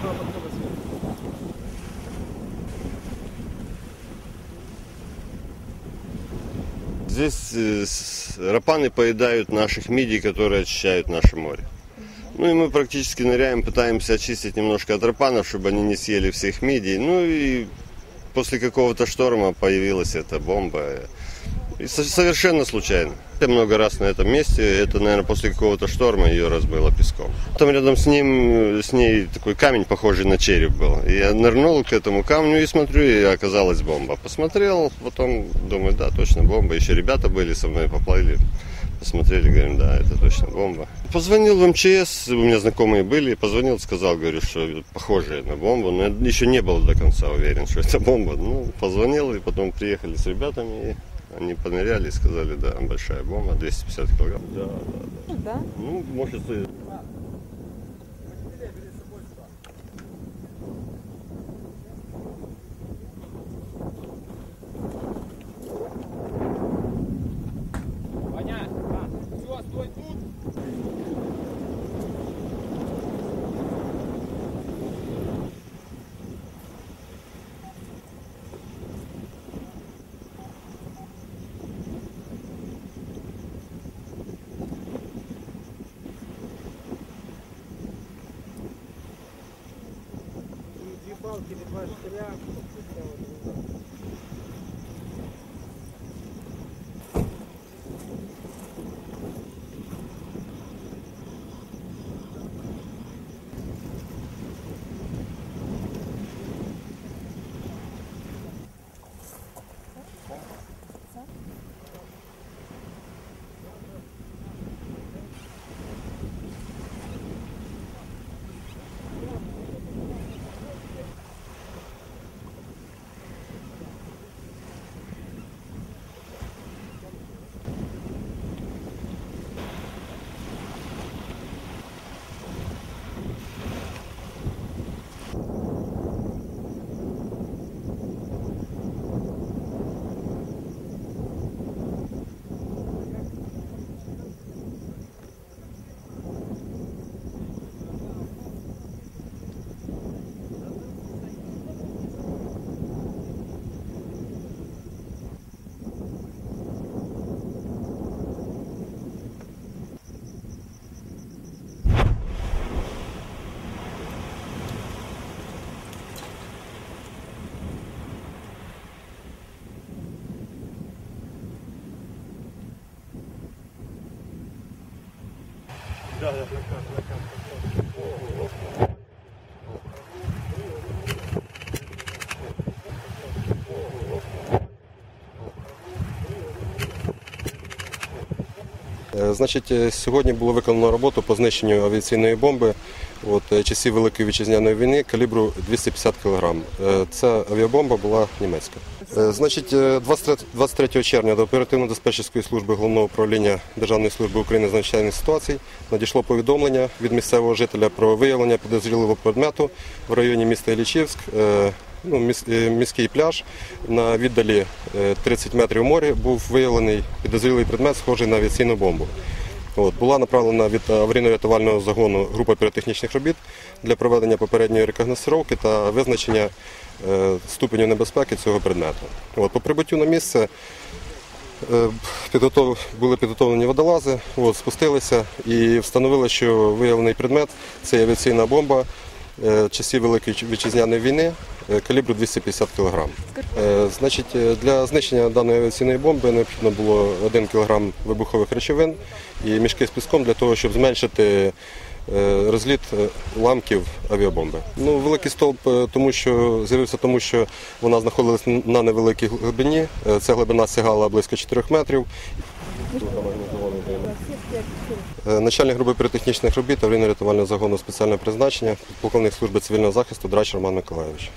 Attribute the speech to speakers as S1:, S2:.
S1: Отсюда подходит. Здесь э, рапаны поедают наших мидий, которые очищают наше море. Ну и мы практически ныряем, пытаемся очистить немножко от рапанов, чтобы они не съели всех мидий. Ну и после какого-то шторма появилась эта бомба. Совершенно случайно. Я много раз на этом месте, это, наверное, после какого-то шторма ее размыло песком. Там рядом с ним, э, с ней такой камень, похожий на череп был. И я нырнул к этому камню и смотрю, и оказалась бомба. Посмотрел, потом думаю, да, точно бомба. Еще ребята были со мной, поплыли. Посмотрели, говорим, да, это точно бомба. Позвонил в МЧС, у меня знакомые были, позвонил, сказал, говорю, что похоже на бомбу, но я еще не был до конца уверен, что это бомба. Ну, позвонил, и потом приехали с ребятами, и они поныряли и сказали, да, большая бомба, 250 килограмм. Да, да, да.
S2: Да?
S1: Ну, может, и
S3: палки, два штиря.
S4: Е, Значить, е, сьогодні було виконано роботу по знищенню авіаційної бомби от, е, часів Великої вітчизняної війни калібру 250 кг. Е, Ця авіабомба була німецька. Е, Значить, е, 23 23 червня до оперативно-диспетчерської служби головного управління Державної служби України з надзвичайних ситуацій надійшло повідомлення від місцевого жителя про виявлення підозрілого предмету в районі міста Ілічівськ. Ну, міський пляж на віддалі е, 30 метрів моря був виявлений підозрілий предмет, схожий на авіаційну бомбу. От, була направлена від аварійно-рятувального загону група піротехнічних робіт для проведення попередньої рекогносцировки та визначення е, ступеню небезпеки цього предмету. От, по прибуттю на місце е, підготов... були підготовлені водолази, от, спустилися і встановили, що виявлений предмет це авіаційна бомба часів Великої Вітчизняної війни е, калібру 250 кг. Е, Значить, е, для знищення даної авіаційної бомби необхідно було 1 кг вибухових речовин і мішки з піском для того, щоб зменшити е, розліт е, уламків авіабомби. Ну, великий стовп, е, тому що з'явився, тому що вона знаходилась на невеликій глибині. Е, Ця глибина сягала близько 4 метрів. Е, Начальник групи піротехнічних робіт аварійно-рятувального загону спеціального призначення, полковник служби цивільного захисту Драч Роман Миколайович.